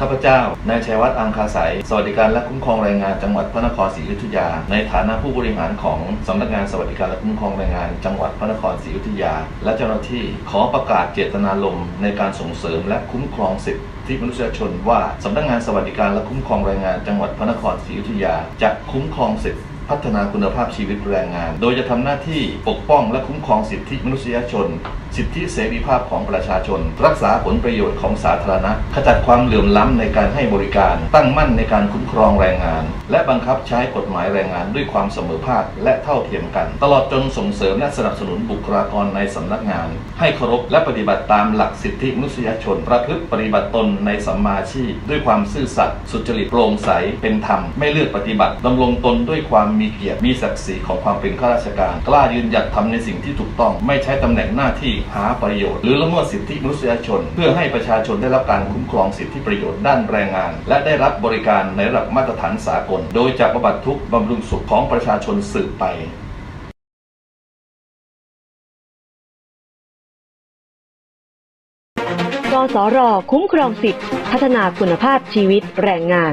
ข้าพเจ้า นายชัยวัฒน์อังคาสายสวัสดิการและคุ้มครองแรงงานจังหวัดพระนครศรีอยุธยา ในฐานะผู้บริหารของสำนักงานสวัสดิการและคุ้มครองแรงงาน จังหวัดพระนครศรีอยุธยา และเจ้าหน้าที่ขอประกาศเจตนารมณ์ในการส่งเสริมและคุ้มครองสิทธิที่มนุษยชนว่าสำนักงานสวัสดิการและคุ้มครองแรงงานจังหวัดพระนครศรีอยุธยา จะคุ้มครองสิทธิพัฒนาคุณภาพชีวิตแรงงาน โดยจะทำหน้าที่ปกป้องและคุ้มครองสิทธิมนุษยชน สิทธิเสรีภาพของประชาชน รักษาผลประโยชน์ของสาธารณะ ขจัดความเหลื่อมล้ำในการให้บริการ ตั้งมั่นในการคุ้มครองแรงงาน และบังคับใช้กฎหมายแรงงานด้วยความเสมอภาคและเท่าเทียมกัน ตลอดจนส่งเสริมและสนับสนุนบุคลากรในสำนักงาน ให้เคารพและปฏิบัติตามหลักสิทธิมนุษยชน ประพฤติปฏิบัติตนในสัมมาชีพ ด้วยความซื่อสัตย์สุจริตโปร่งใสเป็นธรรมไม่เลือกปฏิบัติดำรงตนด้วยความมีเกียรติมีศักดิ์ศรีของความเป็นข้าราชการ กล้ายืนหยัดทำในสิ่งที่ถูกต้องไม่ใช้ตำแหน่งหน้าที่หาประโยชน์ หรือละเมิดสิทธิมนุษยชน เพื่อให้ประชาชนได้รับการคุ้มครองสิทธิประโยชน์ด้านแรงงาน และได้รับบริการในระดับมาตรฐานสากล โดยจะบำบัดทุกข์บำรุงสุขของประชาชนสืบไปกสร คุ้มครองสิทธิพัฒนาคุณภาพชีวิตแรงงาน